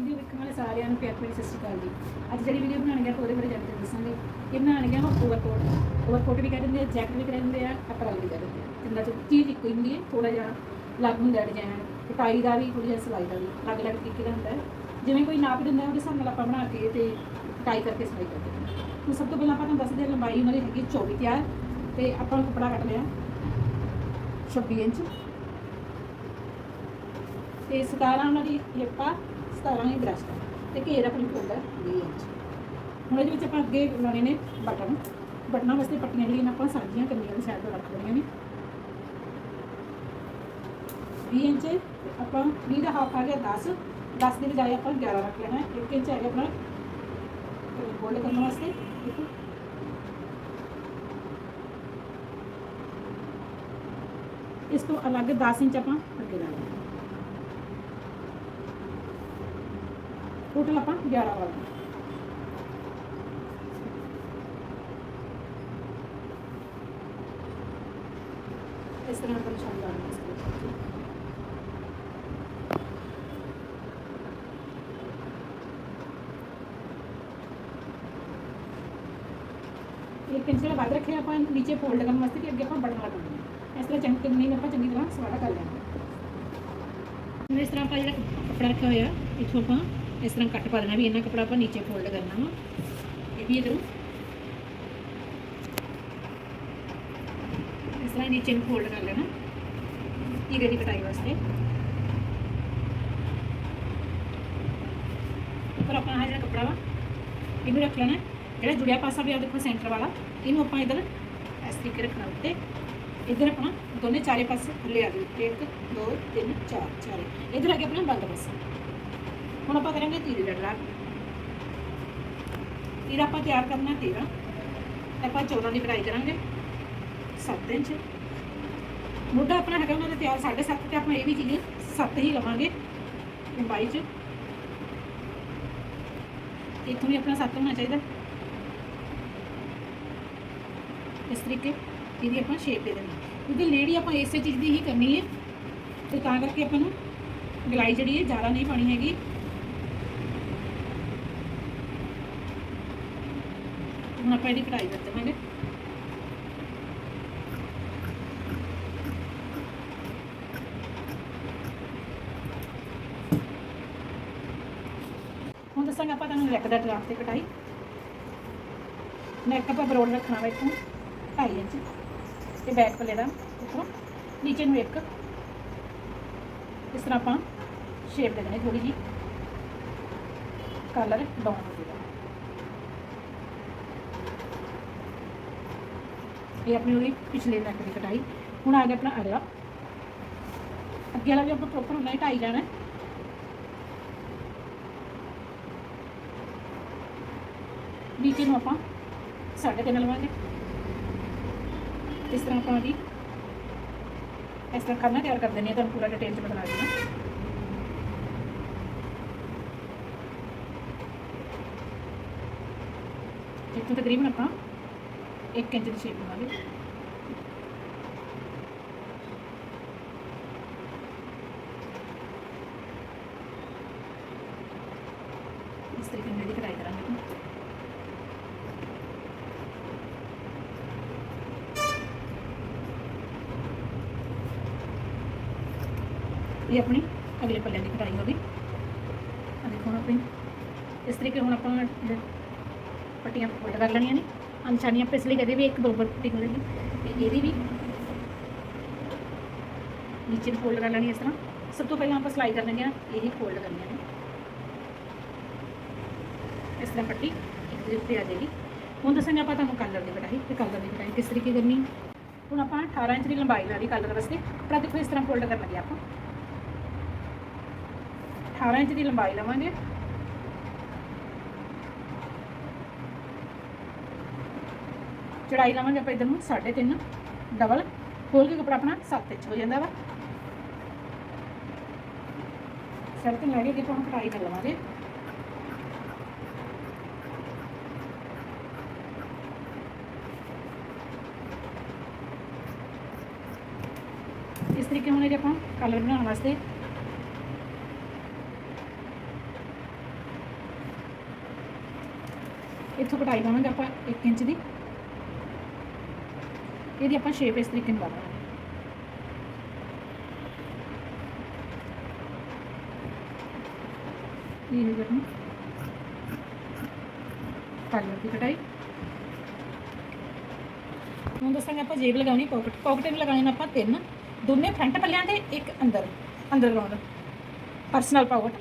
Video ਵੇਖਣ ਵਾਲੇ ਸਾਰਿਆਂ ਨੂੰ ਪਿਆਰ ਭਰੀ ਸਤਿ ਸ਼੍ਰੀ ਅਕਾਲ ਜੀ। ਅੱਜ ਜਿਹੜੀ ਵੀਡੀਓ ਬਣਾਉਣੀ ਹੈ ਉਹਦੇ ਬਾਰੇ ਜਾਣਕਾਰੀ ਦੱਸਾਂਗੇ। ਇਹ ਬਣਾਉਣੀ ਹੈ ਓਵਰਕੋਟ ਓਵਰਕੋਟ ਵੀ ਕਹਿ ਦਿੰਦੇ ਆ ਜੈਕਟ ਵੀ ਕਹਿ ਦਿੰਦੇ ਆ ਅਪਰਲ ਵੀ ਕਹਿ ਦਿੰਦੇ ਆ। ਤਿੰਨਾਂ ਚੋਂ ਚੀਜ਼ ਇੱਕੋ ਹੀ ਹੁੰਦੀ ਹੈ ਥੋੜਾ ਜਿਹਾ ਅਲੱਗ ਹੁੰਦਾ ਡਿਜ਼ਾਈਨ ਕਟਾਈ ਦਾ ਵੀ ਥੋੜੀ ਜਿਹਾ ਸਿਲਾਈ ਦਾ ਵੀ ਅਲੱਗ ਅਲੱਗ ਤਰੀਕੇ ਦਾ ਹੁੰਦਾ ਹੈ। ਜਿਵੇਂ ਕੋਈ ਨਾਪ ਦਿੰਦਾ ਉਹਦੇ ਹਿਸਾਬ ਨਾਲ ਆਪਾਂ ਬਣਾ ਕੇ ਤੇ ਕਟਾਈ ਕਰਕੇ ਸਿਲਾਈ ਕਰਦੇ ਹਾਂ। ਹੁਣ ਸਭ ਤੋਂ ਪਹਿਲਾਂ ਆਪਾਂ ਤੁਹਾਨੂੰ ਦੱਸਦੇ ਹਾਂ, ਲੰਬਾਈ ਉਹਨਾਂ ਦੀ ਹੈਗੀ 24 ਤਿਆਰ ਤੇ ਆਪਾਂ ਕੱਪੜਾ ਕੱਟ ਲਿਆ। 26 ਇੰਚ। ਤੇ 17 ਉਹਨਾਂ ਦੀ ਹਿੱਪਾ 17 ਹੀ ਬ੍ਰੈਸਟ ਤੇ ਘੇਰ ਆਪਣੀ ਹੁੰਦਾ 20 ਇੰਚ ਹੁਣ ਇਹਦੇ ਵਿੱਚ ਆਪਾਂ ਅੱਗੇ ਲਾਉਣੇ ਨੇ ਬਟਨ ਬਟਨਾਂ ਵਾਸਤੇ ਪੱਟੀਆਂ ਜਿਹੜੀਆਂ ਆਪਾਂ ਸਾਂਝੀਆਂ ਕਰਨੀਆਂ ਨੇ ਸਾਈਡ ਤੋਂ ਰੱਖ ਦੇਣੀਆਂ ਨੇ। 20 ਇੰਚ ਆਪਾਂ 20 ਦਾ ਹਾਫ ਆ ਗਿਆ 10 10 ਦੀ ਬਜਾਏ ਆਪਾਂ 11 ਰੱਖ ਲੈਣਾ 1 ਇੰਚ ਹੈਗਾ ਆਪਣਾ ਫੋਲਡ ਕਰਨ ਵਾਸਤੇ। ਇਸ ਤੋਂ ਅਲੱਗ 10 ਇੰਚ ਆਪਾਂ ਅੱਗੇ ਲਾ ਲੈਣਾ ਟੋਟਲ ਆਪਾਂ 11 ਵਾਲਾ ਇਸ ਤਰ੍ਹਾਂ ਆਪਾਂ ਨਿਸ਼ਾਨ ਲਾ ਲੈਣਾ ਇਹ ਪੈਨਸਲ ਵੱਧ ਰੱਖਿਆ ਆਪਾਂ, ਨੀਚੇ ਫੋਲਡ ਕਰਨ ਵਾਸਤੇ ਕਿ ਅੱਗੇ ਆਪਾਂ ਬਟਨ ਲਗਾਉਣੇ ਆ ਇਸ ਤਰ੍ਹਾਂ ਚੰਗੀ ਨਹੀਂ ਆਪਾਂ ਚੰਗੀ ਤਰ੍ਹਾਂ ਸਵਾੜਾ ਕਰ ਲੈਣਾ ਹੁਣ ਇਸ ਤਰ੍ਹਾਂ ਆਪਾਂ ਜਿਹੜਾ ਕੱਪੜਾ ਰੱਖਿਆ ਹੋਇਆ, ਇੱਥੋਂ ਆਪਾਂ ਇਸ ਤਰ੍ਹਾਂ ਕੱਟ ਪਾ ਦੇਣਾ ਵੀ ਇਹਨਾਂ ਕੱਪੜਾ ਆਪਾਂ ਨੀਚੇ ਫੋਲਡ ਕਰਨਾ ਵਾ। ਇਹ ਵੀ ਇਧਰੋਂ। ਇਸ ਤਰ੍ਹਾਂ ਨੀਚੇ ਨੂੰ ਫੋਲਡ ਕਰ ਲੈਣਾ। ਧੀਰੇ ਦੀ ਕਟਾਈ ਵਾਸਤੇ। ਪਰ ਆਪਾਂ ਆਹ ਜਿਹੜਾ ਕੱਪੜਾ ਵਾ, ਇਹਨੂੰ ਰੱਖ ਲੈਣਾ। ਜਿਹੜਾ ਜੁੜਿਆ ਪਾਸਾ ਵੀ ਆ ਦੇਖੋ ਸੈਂਟਰ ਵਾਲਾ, ਇਹਨੂੰ ਆਪਾਂ ਇਧਰ ਇਸ ਤਰੀਕੇ ਰੱਖਣਾ ਉੱਤੇ। ਇਧਰ ਆਪਣਾ ਦੋਨੇ ਚਾਰੇ ਪਾਸੇ ਥੱਲੇ ਆ ਗਏ 1 2 3 4 ਚਾਰੇ। ਇਧਰ ਆ ਗਿਆ ਆਪਣਾ ਬੰਦ ਪਾਸਾ। ਹੁਣ ਆਪਾਂ ਕਰਾਂਗੇ ਤੀਰ ਡਰਾ ਤੀਰ ਆਪਾਂ ਤਿਆਰ ਕਰਨਾ 13 ਆਪਾਂ 14 ਦੀ ਕਢਾਈ ਕਰਾਂਗੇ। 7 ਇੰਚ ਮੋਢਾ ਆਪਣਾ ਹੈਗਾ ਉਹਨਾਂ ਦਾ ਤਿਆਰ 7.5 ਤੇ ਆਪਾਂ ਇਹ ਵੀ ਚੀਜ਼ 7 ਹੀ ਲਵਾਂਗੇ ਲੰਬਾਈ 'ਚ। ਇੱਥੋਂ ਵੀ ਆਪਣਾ 7 ਹੋਣਾ ਚਾਹੀਦਾ। ਇਸ ਤਰੀਕੇ ਇਹਦੀ ਆਪਾਂ ਸ਼ੇਪ ਦੇ ਦੇਣੀ ਕਿਉਂਕਿ ਲੇਡੀ ਆਪਾਂ ਇਸੇ ਚੀਜ਼ ਦੀ ਹੀ ਕਰਨੀ ਹੈ। ਤੇ ਤਾਂ ਕਰਕੇ ਆਪਾਂ ਨੂੰ ਗਲਾਈ ਜਿਹੜੀ ਹੈ ਜ਼ਿਆਦਾ ਨਹੀਂ ਪਾਣੀ ਹੈਗੀ। ਹੁਣ ਆਪਾਂ ਇਹਦੀ ਕਢਾਈ ਕਰ ਦੇਵਾਂਗੇ। ਹੁਣ ਦੱਸਾਂਗੇ ਆਪਾਂ ਤੁਹਾਨੂੰ ਨੈਕ ਦਾ ਡਰਾਫਟ ਤੇ ਕਟਾਈ ਨੈਕ ਆਪਾਂ ਬਰੋਡ ਰੱਖਣਾ ਵਾ ਇੱਥੋਂ 2.5 ਇੰਚ। ਤੇ ਬੈਕ ਪੱਲੇ ਦਾ ਉੱਪਰੋਂ ਨੀਚੇ ਨੂੰ ਇੱਕ। ਇਸ ਤਰ੍ਹਾਂ ਆਪਾਂ ਸ਼ੇਪ ਦੇ ਦੇਣੀ ਥੋੜੀ ਜੀ ਕਲਰ ਡਾਊਨ ਹੋ ਜਾਏਗਾ। ਇਹ ਆਪਣੀ ਉਹਦੀ ਪਿਛਲੇ ਨੈਕ ਦੀ ਕਟਾਈ। ਹੁਣ ਆ ਗਿਆ ਆਪਣਾ ਅਗਲਾ। ਅੱਗੇ ਵਾਲਾ ਵੀ ਆਪਾਂ ਪ੍ਰੋਪਰ ਹੁੰਦਾ ਹੀ ਢਾਈ ਜਾਣਾ ਹੈ। ਨੀਚੇ ਨੂੰ ਆਪਾਂ ਸਾਢੇ ਤਿੰਨ ਲਵਾਂਗੇ। ਇਸ ਤਰ੍ਹਾਂ ਆਪਾਂ ਦੀ ਇਸ ਤਰ੍ਹਾਂ ਕਰਨਾ ਤਿਆਰ ਕਰ ਦਿੰਦੇ ਹਾਂ, ਤੁਹਾਨੂੰ ਪੂਰਾ ਡਿਟੇਲ ਚ ਬਤਾ ਦੇਣਾ ਇੱਥੋਂ ਤਕਰੀਬਨ ਆਪਾਂ 1 ਇੰਚ ਦੀ ਸ਼ੇਪ ਲਵਾਂਗੇ ਇਸ ਤਰੀਕੇ ਨਾਲ ਇਹਦੀ ਕਢਾਈ ਕਰਾਂਗੇ ਇਹ ਆਪਣੀ ਅਗਲੇ ਪੱਲੇ ਦੀ ਕਢਾਈ ਹੋ ਗਈ ਆ ਦੇਖੋ ਹੁਣ ਆਪਣੀ ਇਸ ਤਰੀਕੇ ਹੁਣ ਆਪਾਂ ਇਹ ਪੱਟੀਆਂ ਫੋਲਡ ਕਰ ਲੈਣੀਆਂ ਨੇ ਅਨਚਾਨੀਆਂ ਪਿਛਲੀ ਕਦੇ ਵੀ ਇੱਕ ਬਰੋਬਰ ਪੱਟੀ ਵੀ ਨੀਚੇ ਨੂੰ ਫੋਲਡ ਕਰ ਲੈਣੀ ਇਸ ਤਰ੍ਹਾਂ। ਸਭ ਤੋਂ ਪਹਿਲਾਂ ਆਪਾਂ ਸਲਾਈ ਕਰ ਲੈਣੀ ਆ ਇਹੀ ਫੋਲਡ ਕਰਨੀ ਨੇ ਇਸ ਤਰ੍ਹਾਂ ਪੱਟੀ, ਇੱਕ ਦੇ ਉੱਤੇ ਆ ਜਾਏਗੀ। ਹੁਣ ਦੱਸਾਂਗੇ ਆਪਾਂ ਤੁਹਾਨੂੰ ਕਲਰ ਦੀ ਕਢਾਈ ਤੇ ਕਲਰ ਦੀ ਕਢਾਈ ਕਿਸ ਤਰੀਕੇ ਕਰਨੀ ਹੈ। ਹੁਣ ਆਪਾਂ 18 ਇੰਚ ਦੀ ਲੰਬਾਈ ਲਾ ਲਈ ਕਲਰ ਵਾਸਤੇ। ਪਰ ਆਹ ਦੇਖੋ ਇਸ ਤਰ੍ਹਾਂ ਫੋਲਡ ਕਰਨ ਲੱਗੇ ਆਪਾਂ। 18 ਇੰਚ ਦੀ ਲੰਬਾਈ ਲਵਾਂਗੇ। ਚੜਾਈ ਲਾਵਾਂਗੇ ਆਪਾਂ ਇਧਰ ਨੂੰ 3.5 ਡਬਲ ਖੋਲ ਕੇ ਕਪੜਾ ਆਪਣਾ 7 ਇੰਚ ਹੋ ਜਾਂਦਾ ਵਾ ਸੈਲਟ ਲੜੀ ਦੀ ਆਪਾਂ ਕਟਾਈ ਕਰ ਲਵਾਂਗੇ ਇਸ ਤਰੀਕੇ ਨਾਲ ਆਪਾਂ ਕਲਰ ਬਣਾਉਣ ਵਾਸਤੇ ਇੱਥੋਂ ਕਟਾਈ ਲਵਾਂਗੇ ਆਪਾਂ 1 ਇੰਚ ਦੀ ਇਹਦੀ ਆਪਾਂ ਸ਼ੇਪ ਇਸ ਤਰੀਕੇ ਨਾਲ ਲਾਵਾਂਗੇ। ਇਹ ਹੈ ਕਰਨੀ। ਕਾਲੀ ਦੀ ਕਟਾਈ। ਹੁਣ ਦੱਸਾਂਗੇ ਆਪਾਂ ਜੇਬ ਲਗਾਉਣੀ ਪਾਕਟ ਪਾਕਟ ਨੂੰ ਲਗਾਉਣੇ ਨੇ ਆਪਾਂ ਤਿੰਨ। ਦੋਨੇ ਫਰੰਟ ਪੱਲਿਆਂ ਤੇ, ਇੱਕ ਅੰਦਰ। ਅੰਦਰ ਗਰਾਉਂਡ ਪਰਸਨਲ ਪਾਕਟ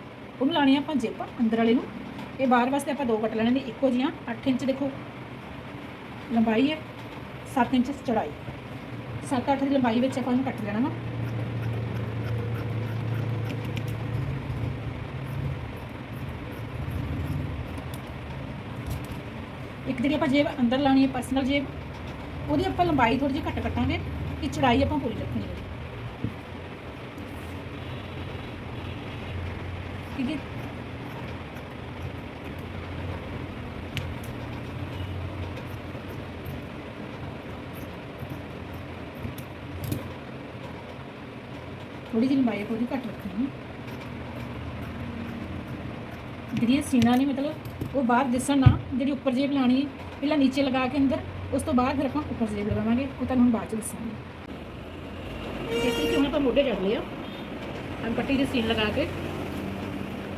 ਉਹਨੂੰ ਲਾਣੀ ਆਪਾਂ ਜੇਬ ਅੰਦਰ ਵਾਲੇ ਨੂੰ। ਇਹ ਬਾਹਰ ਵਾਸਤੇ ਆਪਾਂ ਦੋ ਕੱਟ ਲੈਣੇ ਨੇ, ਇੱਕੋ ਜੀਆਂ 8 ਇੰਚ ਦੇਖੋ। ਲੰਬਾਈ ਹੈ। 7 ਇੰਚ ਚੌੜਾਈ। 7-8 ਦੀ ਲੰਬਾਈ ਵਿੱਚ ਆਪਾਂ ਇਹਨੂੰ ਕੱਟ ਲੈਣਾ ਵਾ। ਇੱਕ ਜਿਹੜੀ ਆਪਾਂ ਜੇਬ ਅੰਦਰ ਲਾਣੀ ਹੈ ਪਰਸਨਲ ਜੇਬ, ਉਹਦੀ ਆਪਾਂ ਲੰਬਾਈ ਥੋੜੀ ਜਿਹੀ ਘੱਟ ਕੱਟਾਂਗੇ ਕਿ ਚੜਾਈ ਆਪਾਂ ਪੂਰੀ ਰੱਖਣੀ ਹੈ। ਠੀਕ ਹੈ? ਥੋੜੀ ਜਿਹੀ ਲੰਬਾਈ ਥੋੜੀ ਘੱਟ ਰੱਖਣੀ। ਜਿਹੜੀਆਂ ਸੀਨਾ ਨੇ ਮਤਲਬ ਉਹ ਬਾਹਰ ਦਿਸਣ ਨਾ, ਜਿਹੜੀ ਉੱਪਰ ਜੇਬ ਲਾਣੀ ਹੈ ਪਹਿਲਾਂ ਨੀਚੇ ਲਗਾ ਕੇ ਅੰਦਰ, ਉਸ ਤੋਂ ਬਾਅਦ ਫਿਰ ਆਪਾਂ ਉੱਪਰ ਜੇਬ ਲਗਾਵਾਂਗੇ, ਉਹ ਤੁਹਾਨੂੰ ਹੁਣ ਬਾਅਦ ਚ ਦੱਸਾਂਗੇ। ਇਸ ਤਰੀਕੇ ਹੁਣ ਆਪਾਂ ਮੋਢੇ ਕੱਢ ਲਿਆ ਆ ਪੱਟੀ ਦੀ ਸੀਨ ਲਗਾ ਕੇ,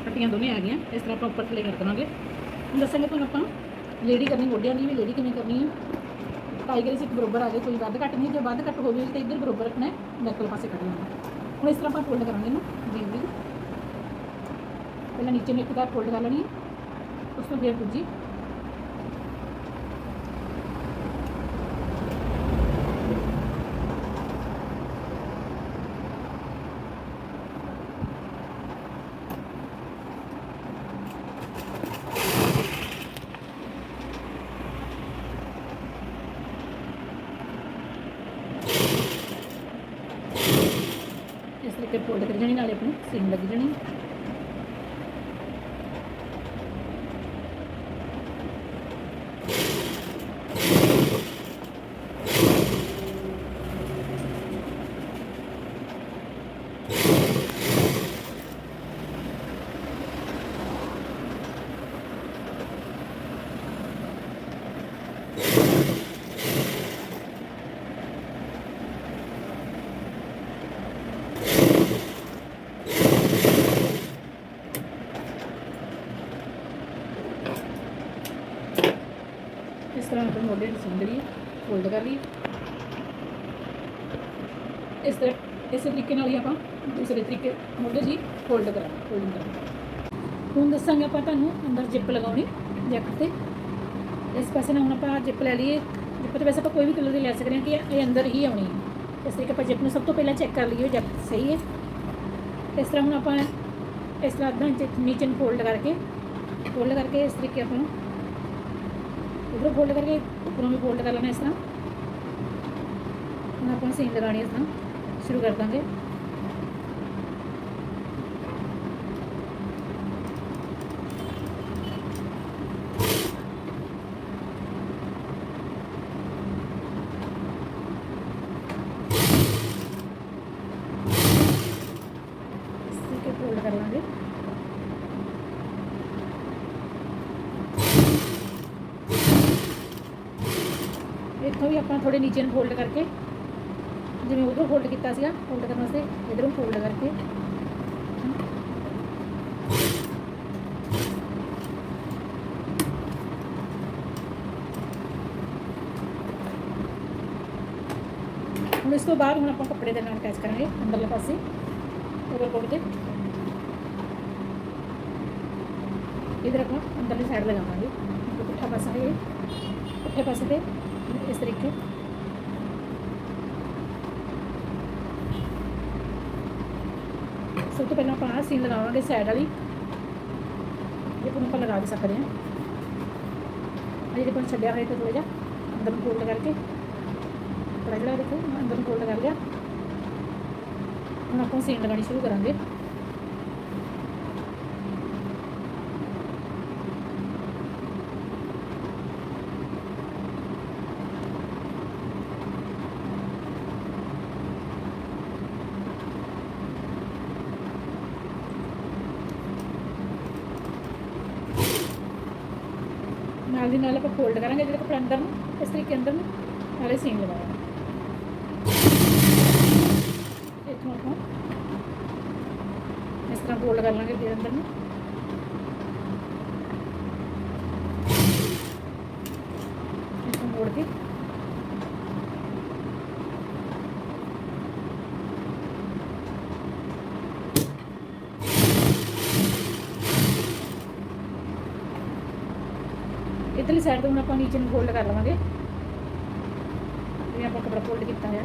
ਪੱਟੀਆਂ ਦੋਨੇ ਆ ਗਈਆਂ, ਇਸ ਤਰ੍ਹਾਂ ਆਪਾਂ ਉੱਪਰ ਥੱਲੇ ਕਰ ਦੇਵਾਂਗੇ। ਹੁਣ ਦੱਸਾਂਗੇ ਤੁਹਾਨੂੰ ਆਪਾਂ ਲੇਡੀ ਕਰਨੀ, ਮੋਢਿਆਂ ਦੀ ਵੀ ਲੇਡੀ ਕਿਵੇਂ ਕਰਨੀ ਹੈ ਟਾਈਗਰ ਇਸ ਇੱਕ ਬਰੋਬਰ ਆ ਜਾਏ ਕੋਈ ਵੱਧ ਘੱਟ ਨਹੀਂ, ਜੇ ਵੱਧ ਘੱਟ ਹੋਵੇ ਤਾਂ ਇੱਧਰ ਬਰੋਬਰ ਰੱਖਣਾ ਹੈ, ਨੈਕ ਪਾਸੇ ਕੱਢ ਲੈਣਾ। ਹੁਣ ਇਸ ਤਰ੍ਹਾਂ ਆਪਾਂ ਫੋਲਡ ਕਰਾਂਗੇ ਇਹਨੂੰ, ਜੀ ਜੀ। ਪਹਿਲਾਂ ਨੀਚੇ ਨੂੰ ਇੱਕ ਵਾਰ ਫੋਲਡ ਕਰ ਲੈਣੀ ਹੈ, ਉਸ ਤੋਂ ਫਿਰ ਦੂਜੀ। ਇਸ ਤਰੀਕੇ ਫੋਲਡ ਕਰ ਜਾਣੀ ਨਾਲੇ ਆਪਣੀ ਸੀਨ ਲੱਗ ਜਾਣੀ। ਤਰ੍ਹਾਂ ਆਪਾਂ ਮੋਢੇ ਦੀ ਸੀਨ ਜਿਹੜੀ ਫੋਲਡ ਕਰ ਲਈ ਇਸ ਤਰ੍ਹਾਂ, ਇਸੇ ਤਰੀਕੇ ਨਾਲ ਹੀ ਆਪਾਂ ਦੂਸਰੇ ਤਰੀਕੇ ਮੋਢੇ ਦੀ ਫੋਲਡ ਕਰਾਂਗੇ ਫੋਲਡਿੰਗ ਕਰਾਂਗੇ। ਹੁਣ ਦੱਸਾਂਗੇ ਆਪਾਂ ਤੁਹਾਨੂੰ ਅੰਦਰ ਜਿੱਪ ਲਗਾਉਣੀ ਜੈਕਟ ਤੇ। ਇਸ ਪਾਸੇ ਨਾਲ ਹੁਣ ਆਪਾਂ ਜਿੱਪ ਲੈ ਲਈਏ। ਜਿੱਪ ਤੇ ਵੈਸੇ ਆਪਾਂ ਕੋਈ ਵੀ ਕਲਰ ਦੀ ਲੈ ਸਕਦੇ ਹਾਂ ਕਿ ਇਹ ਅੰਦਰ ਹੀ ਆਉਣੀ ਹੈ। ਇਸ ਤਰੀਕੇ ਆਪਾਂ ਜਿੱਪ ਨੂੰ ਸਭ ਤੋਂ ਪਹਿਲਾਂ ਚੈੱਕ ਕਰ ਲਈਏ ਜੈਕਟ ਸਹੀ ਹੈ। ਇਸ ਤਰ੍ਹਾਂ ਹੁਣ ਆਪਾਂ ਇਸ ਤਰ੍ਹਾਂ ਅੱਧਾ ਇੰਚ ਨੀਚੇ ਨੂੰ ਫੋਲਡ ਕਰਕੇ ਫੋਲਡ ਕਰਕੇ ਇਸ ਤਰੀਕੇ ਆਪਾਂ ਨੂੰ ਫੋਲਡ ਕਰਕੇ ਉੱਪਰੋਂ ਵੀ ਫੋਲਡ ਕਰ ਲੈਣਾ ਇਸ ਤਰ੍ਹਾਂ ਹੁਣ ਆਪਾਂ ਸੀਨ ਲਗਾਣੀ ਇਸ ਤਰ੍ਹਾਂ ਸ਼ੁਰੂ ਕਰ ਦਾਂਗੇ ਇਸ ਤਰੀਕੇ ਫੋਲਡ ਕਰ ਲਾਂਗੇ ਇੱਥੋਂ ਵੀ ਆਪਾਂ ਥੋੜੇ ਨੀਚੇ ਨੂੰ ਫੋਲਡ ਕਰਕੇ, ਜਿਵੇਂ ਉਧਰੋਂ ਫੋਲਡ ਕੀਤਾ ਸੀਗਾ ਫੋਲਡ ਕਰਨ ਵਾਸਤੇ ਇਧਰੋਂ ਫੋਲਡ ਕਰਕੇ। ਹੁਣ ਇਸ ਤੋਂ ਬਾਅਦ ਹੁਣ ਆਪਾਂ ਕੱਪੜੇ ਦੇ ਨਾਲ ਅਟੈਚ ਕਰਾਂਗੇ, ਅੰਦਰਲੇ ਪਾਸੇ ਓਵਰਕੋਟ ਤੇ। ਇਧਰ ਆਪਾਂ ਅੰਦਰਲੀ ਸਾਈਡ ਲਗਾਵਾਂਗੇ। ਪੁੱਠਾ ਪਾਸਾ ਹੈ ਇਹ ਪੁੱਠੇ ਪਾਸੇ ਤੇ ਇਸ ਤਰੀਕੇ ਸਭ ਤੋਂ ਪਹਿਲਾਂ ਆਪਾਂ ਆਹ ਸੀਨ ਲਗਾਵਾਂਗੇ ਸਾਈਡ ਵਾਲੀ। ਇਹ ਆਪਾਂ ਲਗਾ ਵੀ ਸਕਦੇ ਹਾਂ। ਅਜੇ ਜੇ ਆਪਾਂ ਛੱਡਿਆ ਹੋਇਆ ਤਾਂ ਥੋੜਾ ਜਿਹਾ, ਅੰਦਰ ਨੂੰ ਫੋਲਡ ਕਰਕੇ। ਥੋੜਾ ਜਿਹੜਾ ਦੇਖੋ, ਅੰਦਰ ਨੂੰ ਫੋਲਡ ਕਰ ਲਿਆ। ਹੁਣ ਆਪਾਂ ਸੀਨ ਲਗਾਉਣੀ ਸ਼ੁਰੂ ਕਰਾਂਗੇ। ਦੀ ਨਾਲ ਆਪਾਂ ਫੋਲਡ ਕਰਾਂਗੇ, ਜਿਹੜਾ ਕੱਪੜਾ ਅੰਦਰ ਨੂੰ, ਇਸ ਤਰੀਕੇ ਅੰਦਰ ਨੂੰ, ਨਾਲੇ ਸੀਨ ਲਗਾਵਾਂਗੇ। ਇੱਥੋਂ ਆਪਾਂ ਇਸ ਤਰ੍ਹਾਂ ਫੋਲਡ ਕਰ ਲਾਂਗੇ ਫਿਰ ਅੰਦਰ ਨੂੰ ਇੱਥੋਂ ਮੋੜ ਕੇ ਇਧਰਲੀ ਸਾਈਡ ਤੋਂ ਹੁਣ ਆਪਾਂ ਨੀਚੇ ਨੂੰ ਫੋਲਡ ਕਰ ਲਵਾਂਗੇ। ਇਹ ਆਪਾਂ ਕਪੜਾ ਫੋਲਡ ਕੀਤਾ ਹੈ,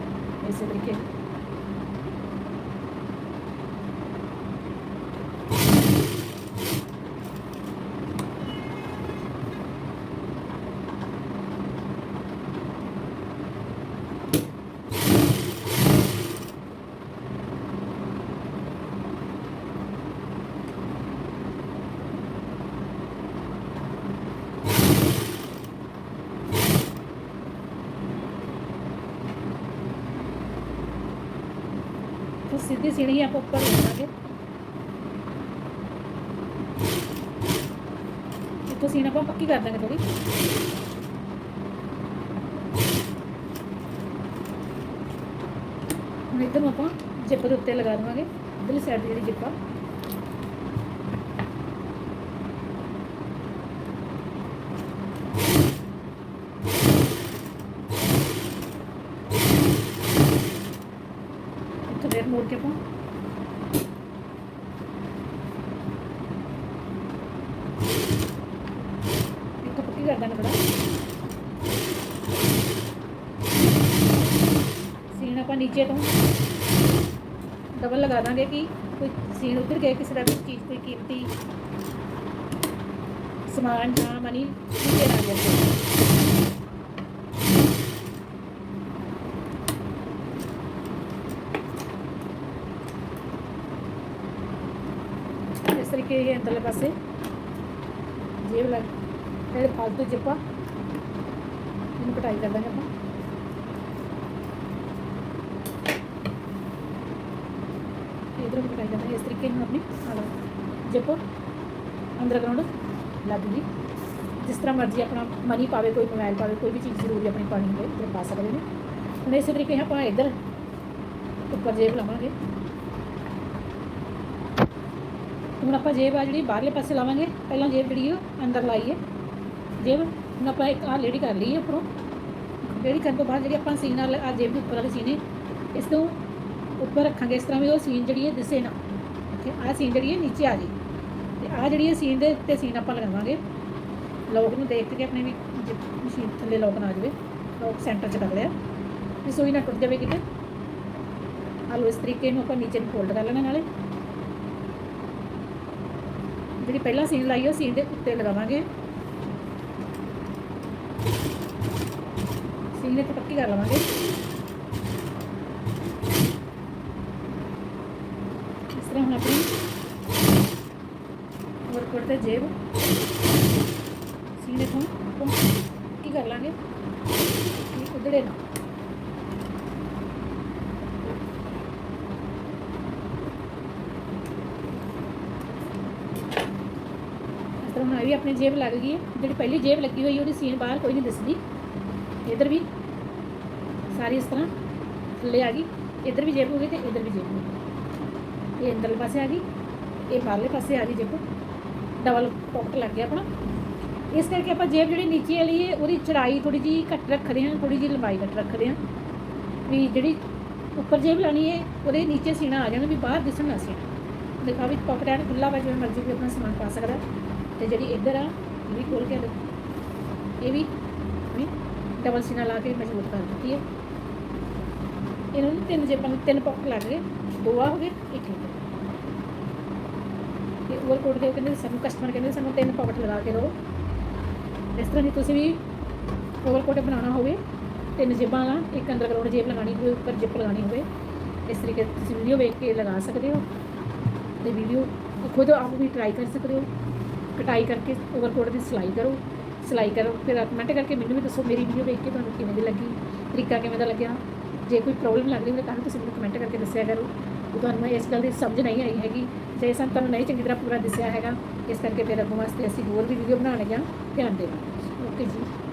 ਇਸੇ ਤਰੀਕੇ। सीधी सीढ़ी आप ऊपर लगाएंगे ਇੱਥੋਂ ਸੀਨ ਆਪਾਂ ਪੱਕੀ ਕਰ ਦਾਂਗੇ ਥੋੜੀ ਹੁਣ ਇੱਧਰ ਨੂੰ ਆਪਾਂ ਜਿੱਪ ਦੇ ਉੱਤੇ ਲਗਾ ਦੇਵਾਂਗੇ ਇੱਧਰਲੀ ਸਾਈਡ ਦੀ ਜਿਹੜੀ ਜਿੱਪ ਆ ਇੱਥੋਂ ਬੜਾ ਸੀਨ ਆਪਾਂ ਨੀਚੇ ਤੋਂ ਡਬਲ ਲਗਾ ਦਾਂਗੇ ਕਿ ਕੋਈ ਸੀਨ ਉਧਰ ਗਏ, ਕਿਸੇ ਦਾ ਵੀ ਚੀਜ਼, ਕੋਈ ਕੀਮਤੀ ਸਮਾਨ ਜਾਂ ਮਨੀ ਨੀਚੇ ਨਾ ਜਾਵੇ ਇਸ ਤਰੀਕੇ ਇਹ ਅੰਦਰਲੇ ਪਾਸੇ ਜੇਬ ਲੱਗ ਜਿਹੜੇ ਫਾਲਤੂ ਜਿੱਪਾ ਇਹਨੂੰ ਕਟਾਈ ਕਰ ਦਾਂਗੇ ਆਪਾਂ। ਇਧਰੋਂ ਵੀ ਕਟਾਈ ਕਰਦਾਂਗੇ ਇਸ ਤਰੀਕੇ ਨਾਲ ਆਪਣੀ ਆਲਾ ਜਿੱਪ ਅੰਡਰਗਰਾਉਂਡ ਲੱਗ ਗਈ। ਜਿਸ ਤਰ੍ਹਾਂ ਮਰਜ਼ੀ ਆਪਣਾ ਮਨੀ ਪਾਵੇ, ਕੋਈ ਮੋਬਾਈਲ ਪਾਵੇ, ਕੋਈ ਵੀ ਚੀਜ਼ ਜ਼ਰੂਰੀ ਆਪਣੀ ਪਾਣੀ ਹੋਵੇ ਤੇ ਪਾ ਸਕਦੇ ਨੇ। ਹੁਣ ਇਸੇ ਤਰੀਕੇ ਆਪਾਂ ਇੱਧਰ ਉੱਪਰ ਜੇਬ ਲਾਵਾਂਗੇ। ਹੁਣ ਆਪਾਂ ਜੇਬ ਆ ਜਿਹੜੀ ਬਾਹਰਲੇ ਪਾਸੇ ਲਾਵਾਂਗੇ। ਪਹਿਲਾਂ ਜੇਬ ਜਿਹੜੀ ਉਹ ਅੰਦਰ ਲਾਈ ਹੈ। ਜੇਬ, ਹੁਣ ਆਪਾਂ ਇੱਕ ਆ ਲੇਡੀ ਕਰ ਲਈ ਹੈ ਉੱਪਰੋਂ। ਜਿਹੜੀ ਕਰਨ ਤੋਂ ਬਾਅਦ ਜਿਹੜੀ ਆਪਾਂ ਸੀਨ ਨਾਲ ਆ ਜੇਬ ਦੇ ਉੱਪਰ ਵਾਲੀ ਸੀਨ ਹੈ ਇਸ ਤੋਂ ਉੱਪਰ ਰੱਖਾਂਗੇ ਇਸ ਤਰ੍ਹਾਂ ਵੀ ਉਹ ਸੀਨ ਜਿਹੜੀ ਹੈ ਦਿਸੇ ਨਾ। ਤੇ ਆ ਸੀਨ ਜਿਹੜੀ ਹੈ ਨੀਚੇ ਆ ਜੀ ਤੇ ਆ ਜਿਹੜੀ ਹੈ ਸੀਨ ਦੇ ਉੱਤੇ ਸੀਨ ਆਪਾਂ ਲਗਾਵਾਂਗੇ। ਲੋਕ ਨੂੰ ਦੇਖ ਕੇ ਆਪਣੇ ਵੀ ਮਸ਼ੀਨ ਥੱਲੇ ਲੋਕ ਨਾ ਆ ਜਾਵੇ ਲੋਕ ਸੈਂਟਰ 'ਚ ਕਰ ਲਿਆ। ਵੀ ਸੂਈ ਨਾ ਟੁੱਟ ਜਾਵੇ ਕਿਤੇ। ਆਹ ਲਓ, ਇਸ ਤਰੀਕੇ ਨੂੰ ਆਪਾਂ ਨੀਚੇ ਨੂੰ ਫੋਲਡ ਕਰ ਲੈਣਾ ਨਾਲੇ। ਜਿਹੜੀ ਪਹਿਲਾਂ ਸੀਨ ਲਾਈ ਉਹ ਸੀਨ ਦੇ ਉੱਤੇ ਲਗਾਵਾਂਗੇ। ਸੀਨ ਤੇ ਪੱਕੀ ਕਰ ਲਵਾਂਗੇ। ਇਸ ਤਰ੍ਹਾਂ ਹੁਣ ਆਪਣੀ ਵਰਕਰ ਤੇ ਜੇਬ। ਸੀਨ ਤੋਂ ਪੱਕੀ ਕਰ ਲਾਂਗੇ। ਕਿ ਉਧੜੇ ਨਾ। ਤਰ੍ਹਾਂ ਹੁਣ ਇਹ ਵੀ ਆਪਣੀ ਜੇਬ ਲੱਗ ਗਈ ਹੈ। ਜਿਹੜੀ ਪਹਿਲੀ ਜੇਬ ਲੱਗੀ ਹੋਈ ਉਹਦੀ ਸੀਨ ਬਾਹਰ ਕੋਈ ਨਹੀਂ ਦਿਸਦੀ। ਇਧਰ ਵੀ ਸਾਰੀ ਇਸ ਤਰ੍ਹਾਂ ਥੱਲੇ ਆ ਗਈ, ਇਧਰ ਵੀ ਜੇਬ ਹੋ ਗਈ ਤੇ ਇਧਰ ਵੀ ਜੇਬ ਹੋ ਗਈ। ਇਹ ਅੰਦਰਲੇ ਪਾਸੇ ਆ ਗਈ, ਇਹ ਬਾਹਰਲੇ ਪਾਸੇ ਆ ਗਈ ਜੇਬ ਡਬਲ ਪਾਕਟ ਲੱਗ ਗਿਆ ਆਪਣਾ। ਇਸ ਕਰਕੇ ਆਪਾਂ ਜੇਬ ਜਿਹੜੀ ਨੀਚੇ ਵਾਲੀ ਹੈ, ਉਹਦੀ ਚੜਾਈ ਥੋੜੀ ਜੀ ਘੱਟ ਰੱਖਦੇ ਹਾਂ ਥੋੜੀ ਜੀ ਲੰਬਾਈ ਘੱਟ ਰੱਖਦੇ ਹਾਂ। ਵੀ ਜਿਹੜੀ ਉੱਪਰ ਜੇਬ ਲਾਣੀ ਹੈ, ਉਹਦੇ ਨੀਚੇ ਸੀਣਾ ਆ ਜਾਣਾ, ਵੀ ਬਾਹਰ ਦਿਸਣ ਨਾ ਸੀਨਾ ਦੇਖਾ ਵੀ ਪਾਕਟ ਐਨ ਖੁੱਲਾ ਵਾ, ਜਿਵੇਂ ਮਰਜ਼ੀ ਵੀ ਆਪਣਾ ਸਮਾਨ ਪਾ ਸਕਦਾ। ਤੇ ਜਿਹੜੀ ਇੱਧਰ ਆ, ਇਹ ਵੀ ਖੋਲ ਕੇ ਦੇਖੋ। ਇਹ ਵੀ ਡਬਲ ਸੀਨਾ ਲਾ ਕੇ ਮਜ਼ਬੂਤ ਕਰ ਦਿੱਤੀ ਹੈ। ਇਹਨਾਂ ਨੂੰ ਤਿੰਨ ਜੇਬਾਂ ਨੂੰ ਤਿੰਨ ਪਾਕਟ ਲੱਗ ਗਏ ਦੋ ਆ ਹੋ ਗਏ, ਇੱਕ ਹੋ ਗਿਆ ਤੇ ਓਵਰਕੋਟ ਦੇ ਕਹਿੰਦੇ ਸਾਨੂੰ ਕਸਟਮਰ ਕਹਿੰਦੇ ਸਾਨੂੰ ਤਿੰਨ ਪਾਕਟ ਲਗਾ ਕੇ ਦਿਓ। ਇਸ ਤਰ੍ਹਾਂ ਹੀ ਤੁਸੀਂ ਵੀ ਓਵਰਕੋਟ ਬਣਾਉਣਾ ਹੋਵੇ, ਤਿੰਨ ਜੇਬਾਂ ਵਾਲਾ ਇੱਕ ਅੰਦਰ ਅੰਡਰਗਰਾਉਂਡ ਜੇਬ ਲਗਾਣੀ ਹੋਵੇ, ਉੱਪਰ ਜਿੱਪ ਲਗਾਣੀ ਹੋਵੇ, ਇਸ ਤਰੀਕੇ ਤੁਸੀਂ ਵੀਡੀਓ ਵੇਖ ਕੇ ਲਗਾ ਸਕਦੇ ਹੋ। ਤੇ ਵੀਡੀਓ ਖੁਦ ਆਪ ਵੀ ਟਰਾਈ ਕਰ ਸਕਦੇ ਹੋ। ਕਟਾਈ ਕਰਕੇ ਓਵਰਕੋਟ ਦੀ ਸਿਲਾਈ ਕਰੋ। ਸਿਲਾਈ ਕਰੋ। ਫਿਰ ਕਮੈਂਟ ਕਰਕੇ ਮੈਨੂੰ ਵੀ ਦੱਸੋ, ਮੇਰੀ ਵੀਡੀਓ ਵੇਖ ਕੇ ਤੁਹਾਨੂੰ ਕਿਵੇਂ ਦੀ ਲੱਗੀ, ਤਰੀਕਾ ਕਿਵੇਂ ਦਾ ਲੱਗਿਆ। ਜੇ ਕੋਈ ਪ੍ਰੋਬਲਮ ਲੱਗ ਰਹੀ ਹੋਵੇ ਤਾਂ ਤੁਸੀਂ ਮੈਨੂੰ ਕਮੈਂਟ ਕਰਕੇ ਦੱਸਿਆ ਕਰੋ। ਕਿ ਤੁਹਾਨੂੰ ਇਸ ਗੱਲ ਦੀ ਸਮਝ ਨਹੀਂ ਆਈ ਹੈਗੀ। ਜੇ ਸਾਨੂੰ ਤੁਹਾਨੂੰ ਨਹੀਂ ਚੰਗੀ ਤਰ੍ਹਾਂ ਪੂਰਾ ਦੱਸਿਆ ਹੈਗਾ, ਇਸ ਕਰਕੇ ਫਿਰ ਅੱਗੋਂ ਵਾਸਤੇ ਅਸੀਂ ਹੋਰ ਵੀ ਵੀਡੀਓ ਬਣਾਉਣ ਲੱਗਿਆ ਧਿਆਨ ਦੇਵਾਂਗੇ ਓਕੇ ਜੀ।